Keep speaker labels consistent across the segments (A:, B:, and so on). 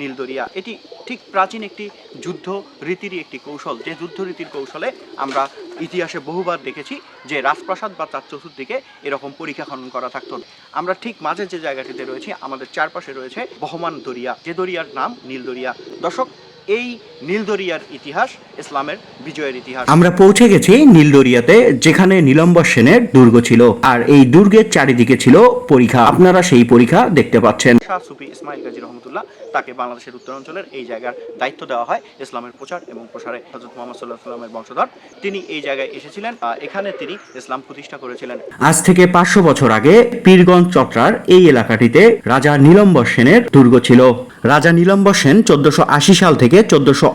A: নীলদরিয়া। এটি ঠিক প্রাচীন একটি যুদ্ধ রীতিরই একটি কৌশল। যে যুদ্ধ রীতির কৌশলে আমরা ইতিহাসে বহুবার দেখেছি যে রাজপ্রাসাদ বা তার চতুর্দিকে এরকম পরীক্ষা খনন করা থাকতো। আমরা ঠিক মাঝে যে জায়গাটিতে রয়েছি, আমাদের চারপাশে রয়েছে বহমান দরিয়া। যে দরিয়ার নাম নীলদরিয়া। দর্শক এই নীলদরিয়ার ইতিহাস ইসলামের বিজয়ের ইতিহাস।
B: আমরা পৌঁছে গেছি নীলদরিয়াতে যেখানে নীলম্বর সেনের দুর্গ ছিল আর এই দুর্গের চারিদিকে ছিল পরীক্ষা। আপনারা সেই পরীক্ষা দেখতে পাচ্ছেন।
A: শাহ সুফি ইসমাইল গাজী রহমতুল্লাহ তাকে বাংলাদেশের উত্তরাঞ্চলের এই জায়গার দায়িত্ব দেওয়া হয় ইসলামের প্রচার এবং প্রসারে। হজরত মোহাম্মদ সাল্লাহ সাল্লামের বংশধর তিনি এই জায়গায় এসেছিলেন এখানে তিনি ইসলাম প্রতিষ্ঠা করেছিলেন।
B: আজ থেকে পাঁচশো বছর আগে পীরগঞ্জ চট্রার এই এলাকাটিতে রাজা নীলম্বর সেনের দুর্গ ছিল। রাজা নীলম্বর সেন চোদ্দশো সাল থেকে চোদ্দশো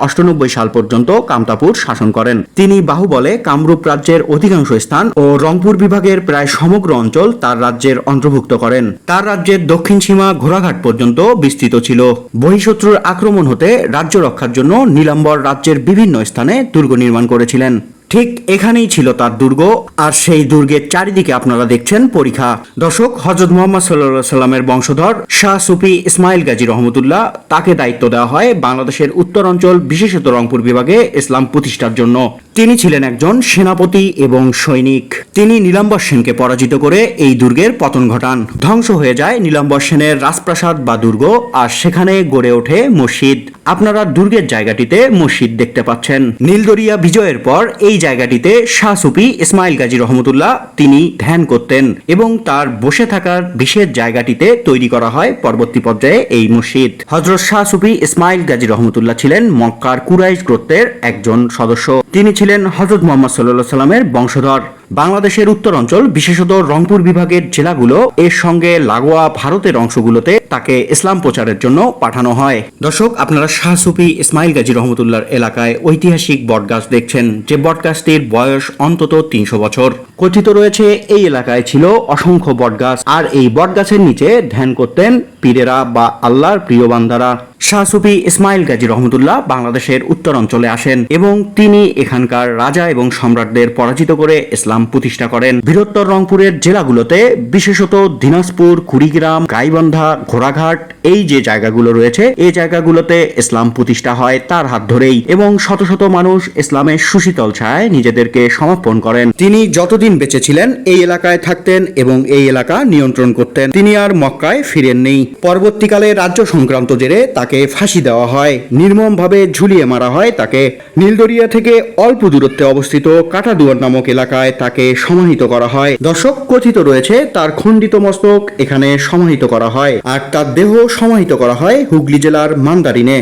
B: সাল পর্যন্ত কামতাপুর শাসন করেন। তিনি বাহুবলে কামরূপ রাজ্যের অধিকাংশ স্থান ও রংপুর বিভাগের প্রায় সমগ্র অঞ্চল তার রাজ্যের অন্তর্ভুক্ত করেন। তার রাজ্যের দক্ষিণ সীমা ঘোড়াঘাট পর্যন্ত বিস্তৃত ছিল। বহিঃশত্রুর আক্রমণ হতে রাজ্য রক্ষার জন্য নীলাম্বর রাজ্যের বিভিন্ন স্থানে দুর্গ নির্মাণ করেছিলেন। ঠিক এখানেই ছিল তার দুর্গ, আর সেই দুর্গের চারিদিকে আপনারা দেখছেন পরীক্ষা। দর্শক, হজরত মোহাম্মদ সাল্লা সাল্লামের বংশধর শাহ সুফি ইসমাইল গাজী রহমতুল্লাহ, তাকে দায়িত্ব দেওয়া হয় বাংলাদেশের উত্তরাঞ্চল, বিশেষত রংপুর বিভাগে ইসলাম প্রতিষ্ঠার জন্য। তিনি ছিলেন একজন সেনাপতি এবং সৈনিক। তিনি নীলাম্বর সেনকে পরাজিত করে এই দুর্গের পতন ঘটান। ধ্বংস হয়ে যায় নীলাম্বর সেনের রাজপ্রাসাদ বা দুর্গ, আর সেখানে গড়ে ওঠে মসজিদ। আপনারা দুর্গের জায়গাটিতে মসজিদ দেখতে পাচ্ছেন। নীলদরিয়া বিজয়ের পর এই জায়গাটিতে শাহ সুফি ইসমাইল গাজী রহমতুল্লাহ তিনি ধ্যান করতেন এবং তার বসে থাকার বিশেষ জায়গাটিতে তৈরি করা হয় পরবর্তী পর্যায়ে এই মসজিদ। হজরত শাহ সুফি ইসমাইল গাজী রহমতুল্লাহ ছিলেন মক্কার কুরাইশ গোত্রের একজন সদস্য। তিনি ছিলেন হজরত মোহাম্মদ সাল্লাহ সাল্লামের বংশধর। বাংলাদেশের উত্তর অঞ্চল বিশেষত রংপুর বিভাগের জেলাগুলো, এর সঙ্গে লাগোয়া ভারতের অংশগুলোতে তাকে ইসলাম প্রচারের জন্য পাঠানো হয়। দর্শক, আপনারা শাহ সুফি ইসমাইল গাজী রহমতুল্লাহর এলাকায় ঐতিহাসিক বটগাছ দেখছেন, যে বটগাছটির বয়স অন্তত তিনশো বছর। কথিত রয়েছে, এই এলাকায় ছিল অসংখ্য বটগাছ, আর এই বটগাছের নিচে ধ্যান করতেন পীরেরা বা আল্লাহর প্রিয় বান্দারা। শাহ সুফি ইসমাইল গাজী রহমতুল্লাহ বাংলাদেশের উত্তর অঞ্চলে আসেন এবং তিনি এখানকার রাজা এবং সম্রাটদের পরাজিত করে ইসলাম প্রতিষ্ঠা করেন। বৃহত্তর রংপুরের জেলাগুলোতে, বিশেষত দিনাজপুর, কুড়িগ্রাম, গাইবান্ধা ঘোড়াঘাট এই যে জায়গাগুলো রয়েছে, এই জায়গাগুলোতে ইসলাম প্রতিষ্ঠা হয় তার হাত ধরেই এবং শত শত মানুষ ইসলামের সুশীতল ছায় নিজেদেরকে সমর্পণ করেন। তিনি যতদিন বেঁচে ছিলেন, এই এলাকায় থাকতেন এবং এই এলাকা নিয়ন্ত্রণ করতেন। তিনি আর মক্কায় ফিরেননি। পরবর্তীকালে রাজ্য সংক্রান্ত জেরে তাকে ফাঁসি দেওয়া হয়। নির্মমভাবে ঝুলিয়ে মারা হয় তাকে। নীলদরিয়া থেকে অল্প দূরত্বে অবস্থিত কাটাদুয়ার নামক এলাকায় তাকে সমাহিত করা হয়। দর্শক কথিত রয়েছে, তার খণ্ডিত মস্তক এখানে সমাহিত করা হয়। আর তার দেহ সমাহিত করা হয় হুগলি জেলার মান্দারিনে।